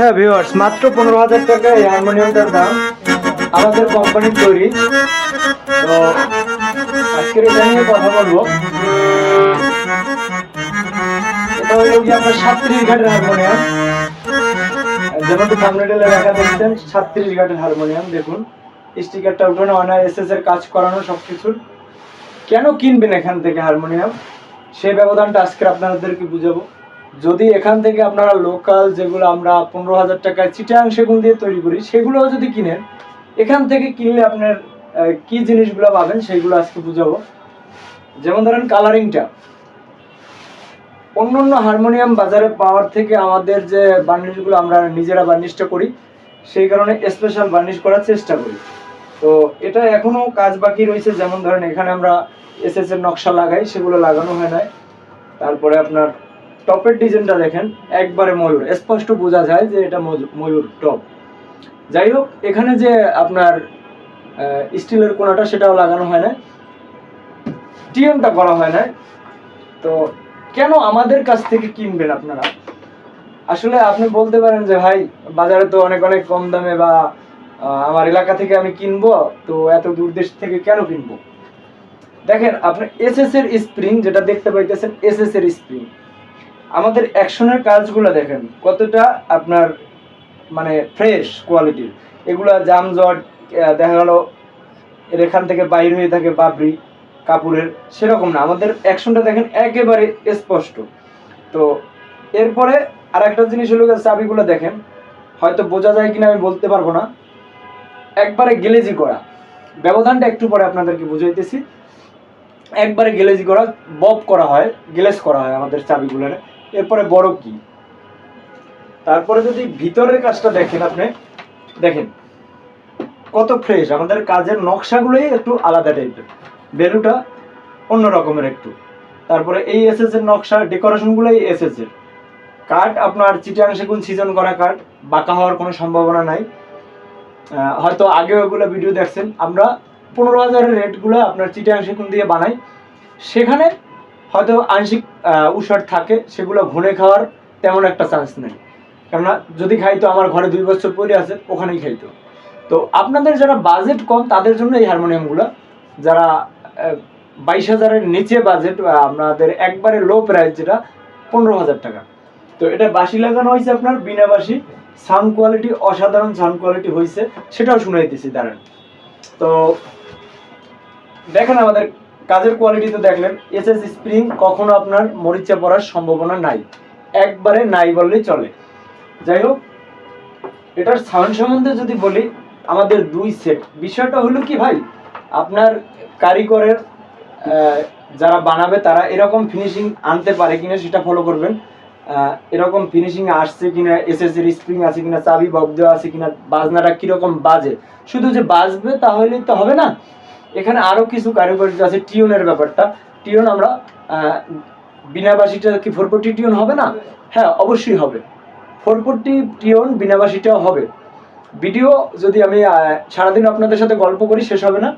হ্যাঁ ভিউয়ার্স মাত্র পনেরো হাজার টাকা এই হারমোনিয়ামটার দাম আমাদের কোম্পানির তৈরি। তো আজকের এটা নিয়ে কথা বলব। এটা হলো কি আপনার সাতত্রিশ ঘাটের হারমোনিয়াম যেমনটি থামনেটে লেখা দেখছেন, সাতত্রিশ ঘাটের হারমোনিয়াম দেখুন। স্টিকারটা উঠানো হয় এস এর কাজ করানো সবকিছুর কেন কিনবেন এখান থেকে হারমোনিয়াম সেই ব্যবধানটা আজকে আপনাদেরকে বুঝাবো। যদি এখান থেকে আপনারা লোকাল যেগুলো আমরা পনেরো হাজার টাকায় চিটাং সেগুন দিয়ে তৈরি করি, সেগুলোও যদি কিনেন, এখান থেকে কিনলে আপনার কি জিনিসগুলো পাবেন সেইগুলো আজকে বুঝাবো। যেমন ধরেন কালারিংটা অন্য অন্য হারমোনিয়াম বাজারে পাওয়ার থেকে আমাদের যে বার্নিশগুলো আমরা নিজেরা বার্নিশটা করি, সেই কারণে স্পেশাল বার্নিশ করার চেষ্টা করি। তো এটা এখনও কাজ বাকি রয়েছে, যেমন ধরেন এখানে আমরা এস এস এর নকশা লাগাই, সেগুলো লাগানো হয় না তারপরে আপনার টপের ডিজাইনটা দেখেন, একবারে ময়ূর। স্পষ্ট বোঝা যায় যে এটা ময়ূর- টপ। যাই হোক, এখানে যে আপনার স্টিলের কোনাটা সেটাও লাগানো হয় না টিএমটা করা হয় না তো কেন আমাদের কাছ থেকে কিনবেন আপনারা? আসলে আপনি বলতে পারেন যে, ভাই, বাজারে তো অনেক অনেক কম দামে বা আমার এলাকা থেকে আমি কিনবো, তো এত দূর দেশ থেকে কেন কিনবো? দেখেন, আপনি এস এর স্প্রিং যেটা দেখতে পাইতেছেন এস এস এর স্প্রিং। আমাদের অ্যাকশনের কাজগুলো দেখেন, কতটা আপনার মানে ফ্রেশ কোয়ালিটির এগুলো জামজট দেখা গেল এর এখান থেকে বাইর হয়ে থাকে বাবরি কাপড়ের, সেরকম না। আমাদের অ্যাকশনটা দেখেন একেবারে স্পষ্ট। তো এরপরে আর একটা জিনিস হলো চাবিগুলো দেখেন, হয়তো বোঝা যায় কিনা আমি বলতে পারব না। একবারে গেলেজি করা। ব্যবধানটা একটু পরে আপনাদেরকে বুঝাইতেছি। একবারে গেলেজি করা বব করা হয় গেলেজ করা হয় আমাদের চাবিগুলোর। এরপরে বড় কি? তারপরে যদি ভিতরের কাজটা দেখেন আপনি, দেখেন, কত ফ্রেশ আমাদের কাজের নকশাগুলোই একটু আলাদা টাইপের বেলুটা অন্য রকমের একটু। তারপরে এই এসএস এর নকশা, ডেকোরেশনগুলোই এসএস এর। কাঠ আপনার চিটাং সেগুন সিজন করা কাঠ, বাঁকা হওয়ার কোনো সম্ভাবনা নাই। হয়তো আগে ওগুলো ভিডিও দেখছেন। আমরা পনেরো হাজারের রেটগুলো আপনার চিটাং সেগুন দিয়ে বানাই। সেখানে হয়তো আংশিক উষার থাকে, সেগুলো ঘুনে খাওয়ার তেমন একটা চান্স নেই। কেননা যদি খাইতো, আমার ঘরে দুই বছর পরে আছে, ওখানেই খাইতো। তো আপনাদের যারা বাজেট কম, তাদের জন্য এই হারমোনিয়ামগুলো যারা বাইশ হাজারের নিচে বাজেট আপনাদের একবারে লো প্রাইস যেটা, পনেরো হাজার টাকা। তো এটা বাসি লাগানো হয়েছে আপনার, বিনা বাসি সাউন্ড কোয়ালিটি অসাধারণ সাউন্ড কোয়ালিটি হয়েছে, সেটাও শুনাইতেছি, দাঁড়ান। তো দেখেন আমাদের কাজের কোয়ালিটি তো দেখলেন এসএস স্প্রিং কখনো আপনার মরিচা পড়ার সম্ভাবনা নাই। একবারে নাই বললেই চলে। যাই হোক, এটার সাউন্ড সম্বন্ধে যদি বলি, আমাদের দুই সেট বিষয়টা হলো কি ভাই, আপনার কারিগরের যারা বানাবে তারা এরকম ফিনিশিং আনতে পারে কিনা সেটা ফলো করবেন। এরকম ফিনিশিং আসছে কিনা এসএস এর স্প্রিং আছে কিনা, চাবি বব আছে কিনা, বাজনাটা কীরকম বাজে? শুধু যে বাজবে তাহলেই তো হবে না। এখানে আরও কিছু কারিগরি আছে টিউনের ব্যাপারটা। টিউন আমরা আহ, বিনা বাসিটা কি ফোর ফোরটি টিউন হবে না? হ্যাঁ অবশ্যই হবে। ফোর ফোরটি টিউন বিনা বাসিটাও হবে। ভিডিও যদি আমি সারাদিন আপনাদের সাথে গল্প করি শেষ হবে না?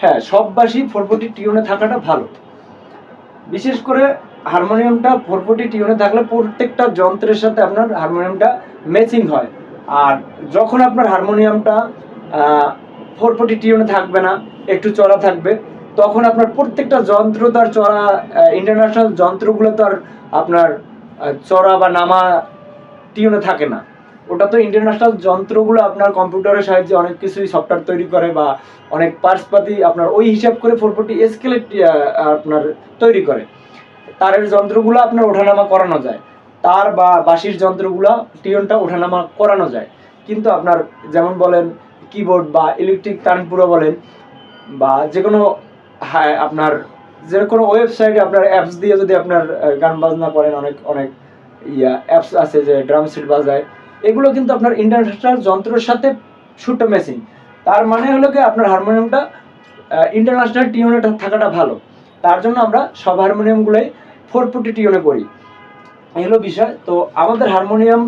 হ্যাঁ সব বাসি ফোর ফোরটি টিউনে থাকাটা ভালো। বিশেষ করে হারমোনিয়ামটা ফোর ফোরটি টিউনে থাকলে প্রত্যেকটা যন্ত্রের সাথে আপনার হারমোনিয়ামটা ম্যাচিং হয়। আর যখন আপনার হারমোনিয়ামটা ফোর ফোরটি টিউনে থাকবে না, একটু চড়া থাকবে। তখন আপনার প্রত্যেকটা যন্ত্র তার চড়া ইন্টারন্যাশনাল যন্ত্রগুলো তো আর আপনার চড়া বা নামা টিউনে থাকে না। ওটা তো ইন্টারন্যাশনাল যন্ত্রগুলো আপনার কম্পিউটারের সাহায্যে অনেক কিছুই সফটওয়্যার তৈরি করে বা অনেক পার্টস পাতি আপনার ওই হিসাব করে ফোর ফোরটি স্কেলে আপনার তৈরি করে। তারের যন্ত্রগুলো আপনার ওঠানামা করানো যায়। তার বা বাঁশির যন্ত্রগুলো টিউনটা ওঠানামা করানো যায়। কিন্তু আপনার যেমন বলেন কিবোর্ড বা ইলেকট্রিক তানপুরো বলেন, বা যে কোনো হ্যাঁ আপনার যে কোনো ওয়েবসাইটে আপনার অ্যাপস দিয়ে যদি আপনার গান বাজনা করেন, অনেক অনেক ইয়া অ্যাপস আছে যে ড্রাম সেট বাজায়, এগুলো কিন্তু আপনার ইন্টারন্যাশনাল যন্ত্রের সাথে শুটো মেশিন তার মানে হলো কি, আপনার হারমোনিয়ামটা ইন্টারন্যাশনাল টিউনে থাকাটা ভালো। তার জন্য আমরা সব হারমোনিয়ামগুলোই ফোর ফুটি টিউনে করি। এই হলো বিষয়। তো আমাদের হারমোনিয়াম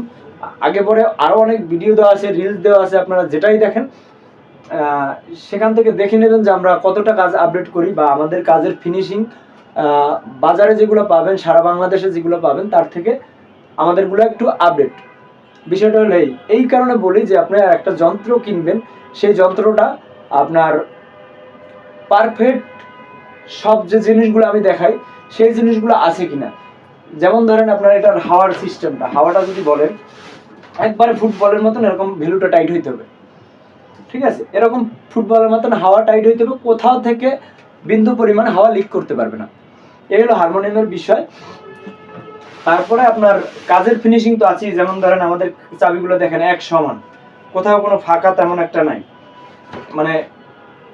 আগে পরে আরও অনেক ভিডিও দেওয়া আছে রিলস দেওয়া আছে, আপনারা যেটাই দেখেন সেখান থেকে দেখে নেবেন যে আমরা কতটা কাজ আপডেট করি বা আমাদের কাজের ফিনিশিং বাজারে যেগুলো পাবেন, সারা বাংলাদেশে যেগুলো পাবেন, তার থেকে আমাদেরগুলো একটু আপডেট বিষয়টা হলো এই। এই কারণে বলি যে আপনি একটা যন্ত্র কিনবেন, সেই যন্ত্রটা আপনার পারফেক্ট সব যে জিনিসগুলো আমি দেখাই, সেই জিনিসগুলো আছে কিনা। যেমন ধরেন আপনার এটার হাওয়ার সিস্টেমটা, হাওয়াটা যদি বলেন, একবারে ফুটবলের মতন এরকম ভ্যালুটা টাইট হইতে হবে। ঠিক আছে? এরকম ফুটবলের মতন হাওয়া টাইট হইতে হবে, কোথাও থেকে বিন্দু পরিমাণ হাওয়া লিক করতে পারবে না। এই হলো হারমোনিয়ামের বিষয়। তারপরে আপনার কাজের ফিনিশিং তো আছেই, যেমন ধরেন আমাদের চাবিগুলো দেখেন এক সমান। কোথাও কোনো ফাঁকা তেমন একটা নাই। মানে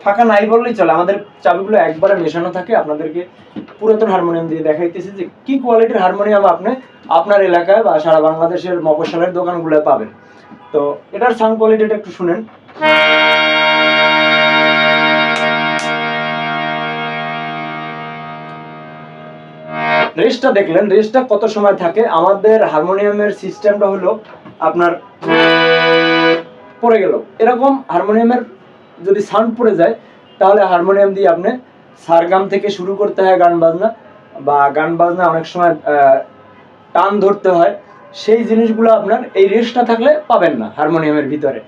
ফাঁকা নাই বললেই চলে। আমাদের চাবিগুলো একবারে মেশানো থাকে। আপনাদেরকে পুরাতন হারমোনিয়াম দিয়ে দেখাইতেছি যে কি কোয়ালিটির হারমোনিয়াম আপনি আপনার এলাকায় বা সারা বাংলাদেশের মফস্বলের দোকানগুলো পাবেন। তো এটার সাউন্ড কোয়ালিটিটা একটু শুনেন। রেসটা দেখলেন, রেসটা কত সময় থাকে? আমাদের হারমোনিয়ামের সিস্টেমটা হলো আপনার পড়ে গেল। এরকম হারমোনিয়ামের যদি সাউন্ড পড়ে যায়, তাহলে হারমোনিয়াম দিয়ে আপনি সারগাম থেকে শুরু করতে হয় গান বাজনা, বা গান বাজনা অনেক সময় টান ধরতে হয়। সেই জিনিসগুলো আপনার এই রেসটা থাকলে পাবেন না হারমোনিয়ামের ভিতরে।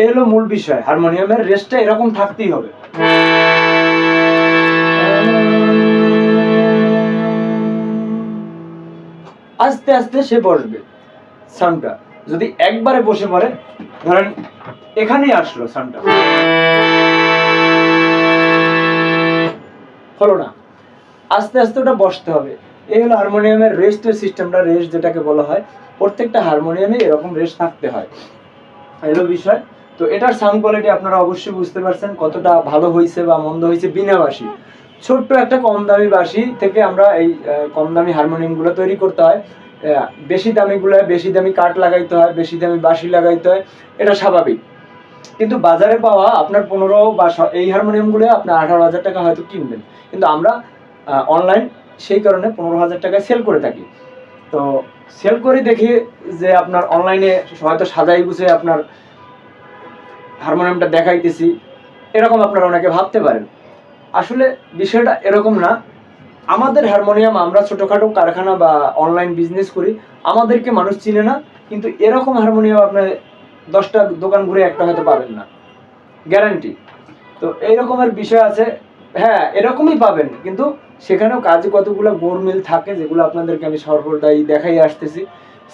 এই হলো মূল বিষয়। হারমোনিয়ামের রেসটা এরকম থাকতেই হবে। আস্তে আস্তে সে বসবে, সাউন্ডটা। যদি একবারে বসে পড়ে, ধরেন এখানেই আসলো সাউন্ডটা হলো না। আস্তে আস্তে ওটা বসতে হবে। এই হলো হারমোনিয়ামের রেস্টের সিস্টেমটা রেস্ট যেটাকে বলা হয়। প্রত্যেকটা হারমোনিয়ামে এরকম রেস্ট থাকতে হয়। এই হলো বিষয়। তো এটার সাউন্ড কোয়ালিটি আপনারা অবশ্যই বুঝতে পারছেন, কতটা ভালো হয়েছে বা মন্দ হয়েছে বিনা বাসি ছোট্ট একটা কম দামি বাঁশি থেকে আমরা এই কম দামি হারমোনিয়ামগুলো তৈরি করতে হয়। বেশি দামিগুলো বেশি দামি কাঠ লাগাইতে হয়, বেশি দামি বাঁশি লাগাইতে হয়, এটা স্বাভাবিক। কিন্তু বাজারে পাওয়া আপনার পনেরো বা এই হারমোনিয়ামগুলো আপনার আঠারো হাজার টাকা হয়তো কিনবেন। কিন্তু আমরা অনলাইন সেই কারণে পনেরো হাজার টাকায় সেল করে থাকি। তো সেল করে দেখি যে আপনার অনলাইনে হয়তো সাজাই গুছিয়ে আপনার হারমোনিয়ামটা দেখাইতেছি, এরকম আপনারা অনেকে ভাবতে পারেন। আসলে বিষয়টা এরকম না আমাদের হারমোনিয়াম আমরা ছোটোখাটো কারখানা বা অনলাইন বিজনেস করি, আমাদেরকে মানুষ চিনে না, কিন্তু এরকম হারমোনিয়াম আপনার দশটা দোকান ঘুরে একটা হয়তো পাবেন না। গ্যারান্টি তো এই রকমের বিষয় আছে। হ্যাঁ এরকমই পাবেন, কিন্তু সেখানেও কাজে কতগুলো গোরমিল থাকে যেগুলো আপনাদেরকে আমি সর্বদাই দেখাই আসতেছি।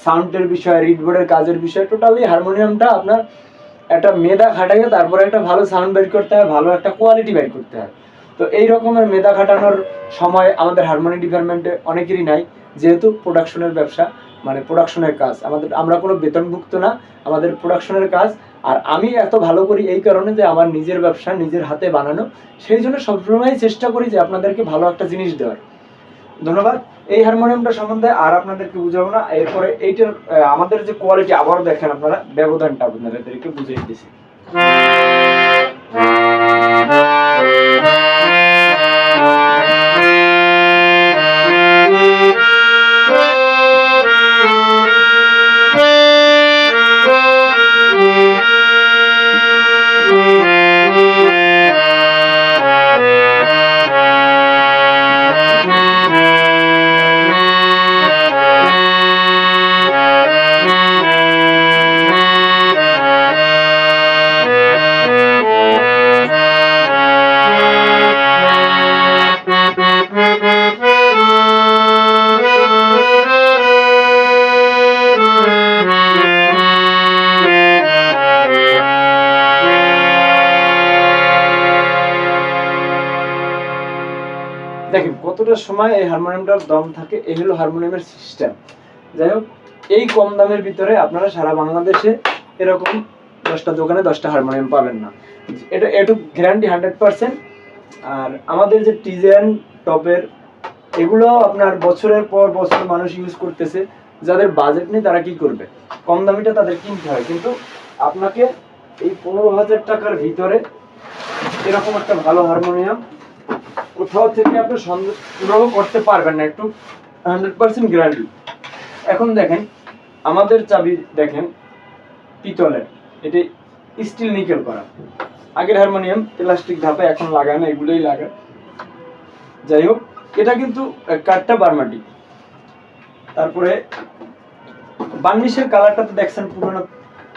সাউন্ডের বিষয় রিডবোর্ডের কাজের বিষয় টোটালি হারমোনিয়ামটা আপনার একটা মেধা খাটাইয়ে তারপরে একটা ভালো সাউন্ড বের করতে হয়, ভালো একটা কোয়ালিটি বের করতে হয়। তো এই রকমের মেধা খাটানোর সময় আমাদের হারমোনি ডিপার্টমেন্টে অনেকেরই নাই, যেহেতু প্রোডাকশনের ব্যবসা মানে প্রোডাকশনের কাজ। আমাদের, আমরা কোনো বেতনভুক্ত না, আমাদের প্রোডাকশনের কাজ। আর আমি এত ভালো করি এই কারণে যে আমার নিজের ব্যবসা নিজের হাতে বানানো, সেই জন্য সবসময় চেষ্টা করি যে আপনাদেরকে ভালো একটা জিনিস দেওয়ার। ধন্যবাদ। এই হারমোনিয়ামটা সম্বন্ধে আর আপনাদেরকে বুঝাবো না। এরপরে এইটার আমাদের যে কোয়ালিটি আবারও দেখেন আপনারা, ব্যবধানটা আপনাদেরকে বুঝিয়ে দিতেছি দেখেন সময় এই হারমোনিয়ামটার দম থাকে, এই হলো হারমোনিয়ামের সিস্টেম যাই হোক, এই কম দামের ভিতরে আপনারা সারা বাংলাদেশে এরকম দশটা দোকানে দশটা হারমোনিয়াম পাবেন না। এটা একটু গ্যারান্টি হান্ড্রেড পার্সেন্ট আর আমাদের যে টিজেন টপের এগুলো আপনার বছরের পর বছর মানুষ ইউজ করতেছে। যাদের বাজেট নেই, তারা কি করবে? কম দামিটা তাদের কিনতে হয়। কিন্তু আপনাকে এই পনেরো হাজার টাকার ভিতরে এরকম একটা ভালো হারমোনিয়াম কোথাও থেকে আপনি সংগ্রহ করতে পারবেন না, একটু হান্ড্রেড পার্সেন্ট গ্যারান্টি এখন দেখেন, আমাদের চাবি দেখেন, পিতলের, এটি স্টিল নিকেল করা। আগের হারমোনিয়াম প্লাস্টিক ধাপে এখন লাগায় না, এগুলোই লাগায়। যাই হোক, এটা কিন্তু কাঠটা বারমাটি। তারপরে বার্নিশের কালারটা তো দেখছেন, পুরোনো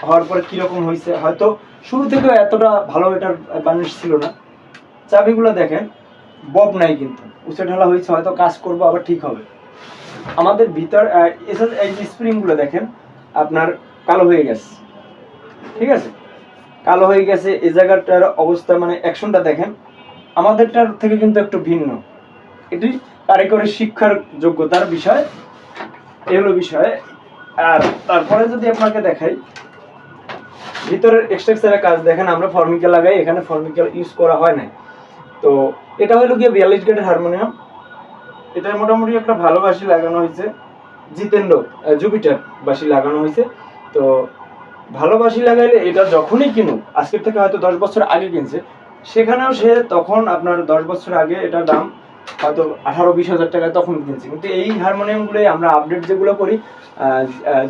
হওয়ার পরে কীরকম হয়েছে হয়তো শুরু থেকে এতটা ভালো এটার বার্নিশ ছিল না। চাবিগুলো দেখেন বব নাই কিন্তু। উঁচে ঢালা হয়েছে, হয়তো কাজ করব, আবার ঠিক হবে। আমাদের ভিতর এসব এই যে স্প্রিংগুলো দেখেন, আপনার কালো হয়ে গেছে। ঠিক আছে? কালো হয়ে গেছে, এই জায়গাটার অবস্থা মানে অ্যাকশনটা দেখেন। আমাদেরটার থেকে কিন্তু একটু ভিন্ন। এটি কারিগরি শিক্ষার যোগ্যতার বিষয়। এই হলো বিষয়। আর তারপরে যদি আপনাকে দেখাই, ভিতরের এক্সট্রাকচারের কাজ দেখেন, আমরা ফর্মিকা লাগাই, এখানে ফর্মিকা ইউজ করা হয় না তো এটা হলো গিয়ে বিয়াল্লিশ গেটের হারমোনিয়াম। এটা মোটামুটি একটা ভালো বাঁশি লাগানো হয়েছে। জিতেন্দ্র জুপিটার বাঁশি লাগানো হয়েছে। তো ভালো বাঁশি লাগাইলে এটা যখনই কিনুক, আজকের থেকে হয়তো দশ বছর আগে কিনছে। সেখানেও সে তখন আপনার দশ বছর আগে এটার দাম হয়তো আঠারো, বিশ হাজার টাকা তখন কিনছে। কিন্তু এই হারমোনিয়ামগুলোই আমরা আপডেট যেগুলো করি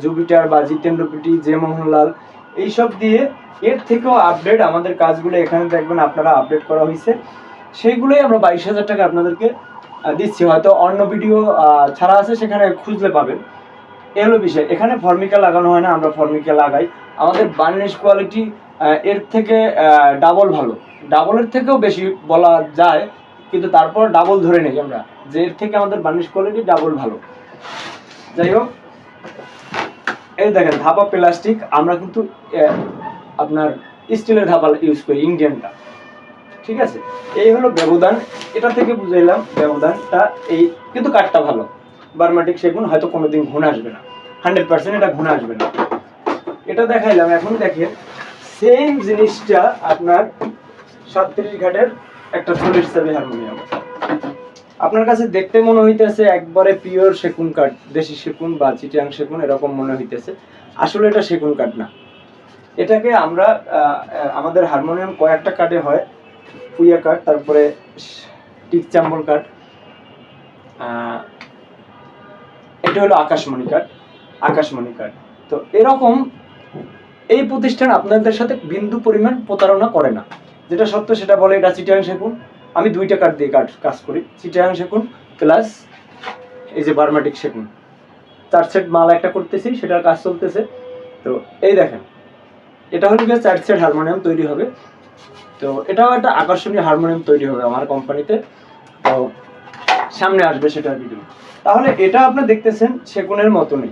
জুপিটার বা জিতেন্দ্র পিটি জে মোহনলাল, এইসব দিয়ে এর থেকেও আপডেট আমাদের কাজগুলো এখানে দেখবেন, আপনারা আপডেট করা হয়েছে। সেইগুলোই আমরা বাইশ হাজার টাকা আপনাদেরকে দিচ্ছি। হয়তো অন্য ভিডিও ছাড়া আছে, সেখানে খুঁজলে পাবেন। এ হলো বিষয়। এখানে ফর্মিকা লাগানো হয় না, আমরা ফর্মিকা লাগাই। আমাদের বার্নিশ কোয়ালিটি এর থেকে ডাবল ভালো। ডাবলের থেকেও বেশি বলা যায়, কিন্তু তারপর ডাবল ধরে নেই আমরা। যে এর থেকে আমাদের বার্নিশ কোয়ালিটি ডাবল ভালো। যাই হোক, এই দেখেন, ধাপা প্লাস্টিক। আমরা কিন্তু আপনার স্টিলের ধাপা ইউজ করি, ইন্ডিয়ানটা। ঠিক আছে? এই হলো ব্যবধান। এটা থেকে বুঝাইলাম ব্যবধানটা এই কিন্তু কাঠটা ভালো। বার্মাটিক সেগুন হয়তো কোনোদিন ঘুণ আসবে না। হান্ড্রেড পার্সেন্ট এটা ঘুণ আসবে না। এটা দেখাইলাম। এখন দেখেন সেম জিনিসটা আপনার সাতত্রিশ ঘাটের একটা চল্লিশ সেভি হারমোনিয়াম। আপনার কাছে দেখতে মনে হইতেছে একবারে পিওর সেগুন কাঠ, দেশি সেগুন বা চিটিয়াং সেগুন এরকম মনে হইতেছে। আসলে এটা সেগুন কাঠ না। এটাকে আমরা আমাদের হারমোনিয়াম কয়েকটা কাঠে হয়। পুইয়া কাঠ তারপরে টিক চাম্বল কাঠ এটা হলো আকাশমণি কাঠ আকাশমণি কাঠ তো এরকম এই প্রতিষ্ঠান আপনাদের সাথে বিন্দু পরিমাণ প্রতারণা করে না। যেটা সত্য সেটা বলে এটা চিটাং সেগুন আমি দুইটা কাঠ দিয়ে কাঠ কাজ করি। চিটাং সেগুন প্লাস এই যে বার্মাটিক সেগুন চার সেট মাল একটা করতেছি, সেটার কাজ চলতেছে। তো এই দেখেন, এটা হলো গিয়ে চার সেট হারমোনিয়াম তৈরি হবে। তো এটাও একটা আকর্ষণীয় হারমোনিয়াম তৈরি হবে আমার কোম্পানিতে তো সামনে আসবে সেটার ভিডিও তাহলে এটা আপনি দেখতেছেন সেগুনের মতনই।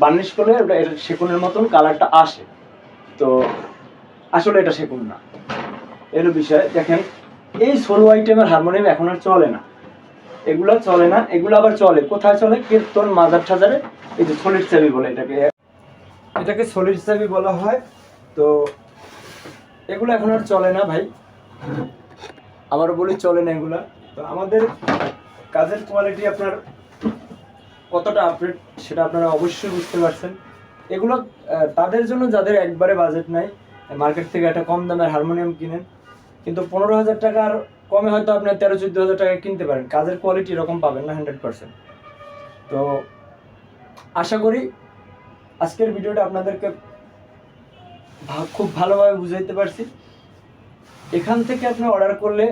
বার্নিশ করলে ওটা এটা সেগুনের মতন কালারটা আসে। তো আসলে এটা সেগুন না। এর বিষয়, দেখেন, এই সোলো আইটেমের হারমোনিয়াম এখন আর চলে না। এগুলো চলে না, এগুলো আবার চলে। কোথায় চলে? কীর্তন মাজার ঠাজারে, এই যে সলিড চাবি বলে এটাকে। এটাকে সলিড চাবি বলা হয়। তো এগুলো এখন আর চলে না ভাই। আবারও বলি, চলে না এগুলা। তো আমাদের কাজের কোয়ালিটি আপনার কতটা আপডেট সেটা আপনারা অবশ্যই বুঝতে পারছেন। এগুলো তাদের জন্য যাদের একবারে বাজেট নাই মার্কেট থেকে একটা কম দামের হারমোনিয়াম কিনেন, কিন্তু পনেরো হাজার টাকার কমে হয়তো আপনি তেরো, চোদ্দ হাজার টাকায় কিনতে পারেন। কাজের কোয়ালিটি এরকম পাবেন না হান্ড্রেড পার্সেন্ট তো আশা করি আজকের ভিডিওটা আপনাদেরকে খুব ভালোভাবে বুঝাইতে পারছি। এখান থেকে আপনি অর্ডার করলে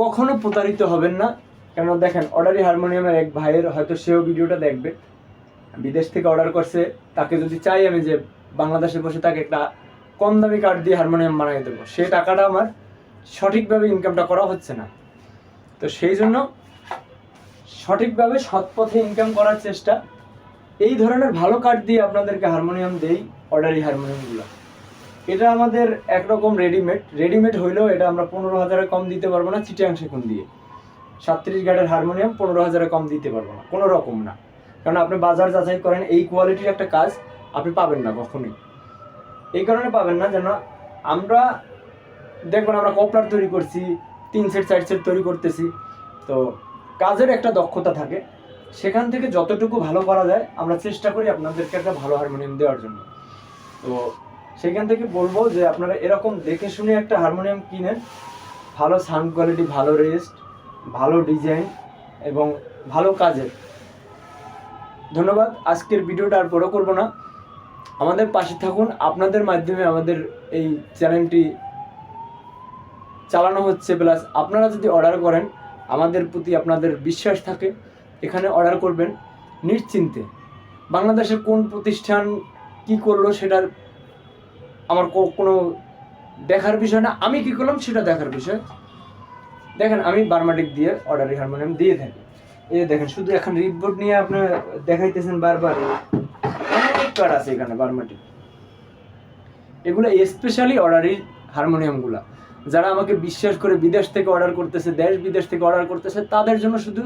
কখনো প্রতারিত হবেন না। কেন দেখেন অর্ডারি হারমোনিয়ামের এক ভাইয়ের, হয়তো সেও ভিডিওটা দেখবে। বিদেশ থেকে অর্ডার করছে, তাকে যদি চাই আমি যে বাংলাদেশে বসে তাকে একটা কম দামি কার্ড দিয়ে হারমোনিয়াম বানিয়ে দেবো। সেই টাকাটা আমার সঠিকভাবে ইনকামটা করা হচ্ছে না। তো সেই জন্য সঠিকভাবে সৎ পথে ইনকাম করার চেষ্টা। এই ধরনের ভালো কার্ড দিয়ে আপনাদেরকে হারমোনিয়াম দেই। অর্ডারি হারমোনিয়ামগুলো। এটা আমাদের একরকম রেডিমেড রেডিমেড হইলেও এটা আমরা পনেরো হাজারে কম দিতে পারব না চিটিয়াং সেকুন দিয়ে। সাতত্রিশ গাটের হারমোনিয়াম পনেরো হাজারে কম দিতে পারব না, কোনো রকম না। কারণ আপনি বাজার যাচাই করেন, এই কোয়ালিটির একটা কাজ আপনি পাবেন না কখনোই। এই কারণে পাবেন না, যেন আমরা দেখবেন আমরা কপলার তৈরি করছি, তিন সেট চার সেট তৈরি করতেছি। তো কাজের একটা দক্ষতা থাকে। সেখান থেকে যতটুকু ভালো করা যায়, আমরা চেষ্টা করি আপনাদেরকে একটা ভালো হারমোনিয়াম দেওয়ার জন্য। তো সেখান থেকে বলব যে আপনারা এরকম দেখে শুনে একটা হারমোনিয়াম কিনেন। ভালো সাউন্ড কোয়ালিটি ভালো রেস্ট ভালো ডিজাইন এবং ভালো কাজের। ধন্যবাদ, আজকের ভিডিওটা আর বড় করব না। আমাদের পাশে থাকুন, আপনাদের মাধ্যমে আমাদের এই চ্যানেলটি চালানো হচ্ছে প্লাস আপনারা যদি অর্ডার করেন, আমাদের প্রতি আপনাদের বিশ্বাস থাকে, এখানে অর্ডার করবেন নিশ্চিন্তে। বাংলাদেশের কোন প্রতিষ্ঠান কি করল সেটার আমার কোনো দেখার বিষয় না। আমি কি করলাম সেটা দেখার বিষয়। দেখেন, আমি বার্মাটিক দিয়ে অর্ডারি হারমোনিয়াম দিয়ে থাকি। এই দেখেন, শুধু এখন রিপোর্ট নিয়ে আপনি দেখাইতেছেন বারবার। অনেক আছে এখানে বার্মাটিক এগুলো স্পেশালি অর্ডারি হারমোনিয়ামগুলো যারা আমাকে বিশ্বাস করে বিদেশ থেকে অর্ডার করতেছে, দেশ বিদেশ থেকে অর্ডার করতেছে, তাদের জন্য শুধু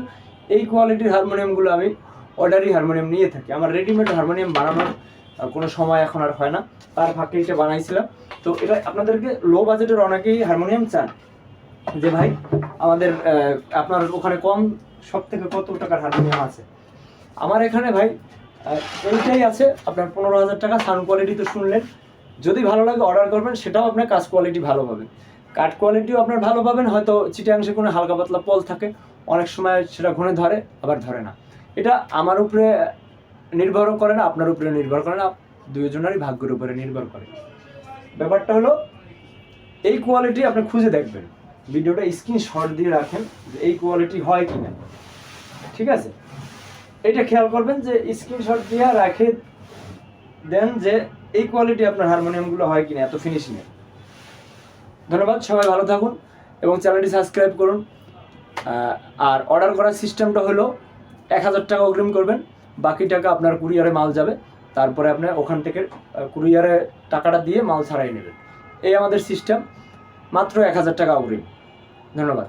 এই কোয়ালিটির হারমোনিয়ামগুলো আমি অর্ডারি হারমোনিয়াম নিয়ে থাকি। আমার রেডিমেড হারমোনিয়াম বানানোর কোনো সময় এখন আর হয় না। তার ফাঁকে এটা বানাইছিলাম। তো এটা আপনাদেরকে লো বাজেটের অনেকেই হারমোনিয়াম চান। যে ভাই, আমাদের আপনার ওখানে কম সব থেকে কত টাকার হারমোনিয়াম আছে? আমার এখানে ভাই এইটাই আছে। আপনার পনেরো হাজার টাকা সাউন্ড কোয়ালিটি তো শুনলেন। যদি ভালো লাগে অর্ডার করবেন, সেটাও আপনার কাজ কোয়ালিটি ভালো পাবেন। কাঠ কোয়ালিটিও আপনার ভালো পাবেন, হয়তো চিটাংশে কোনো হালকা পাতলা পল থাকে। অনেক সময় সেটা ঘুরে ধরে, আবার ধরে না। এটা আমার উপরে নির্ভরও করে না, আপনার উপরে নির্ভর করে না, দুইজনেরই ভাগ্যের উপরে নির্ভর করে। ব্যাপারটা হলো, এই কোয়ালিটি আপনি খুঁজে দেখবেন। ভিডিওটা স্ক্রিনশট দিয়ে রাখেন যে এই কোয়ালিটি হয় কি না ঠিক আছে? এটা খেয়াল করবেন যে স্ক্রিনশট দিয়ে রাখে দেন যে এই কোয়ালিটি আপনার হারমোনিয়ামগুলো হয় কিনা, এত ফিনিশিংয়ে ধন্যবাদ, সবাই ভালো থাকুন এবং চ্যানেলটি সাবস্ক্রাইব করুন। আর অর্ডার করার সিস্টেমটা হলো এক হাজার টাকা অগ্রিম করবেন। বাকি টাকা আপনার কুরিয়ারে মাল যাবে, তারপরে আপনার ওখান থেকে কুরিয়ারে টাকাটা দিয়ে মাল ছাড়াই নেবেন। এই আমাদের সিস্টেম মাত্র এক হাজার টাকা অগ্রিম। ধন্যবাদ।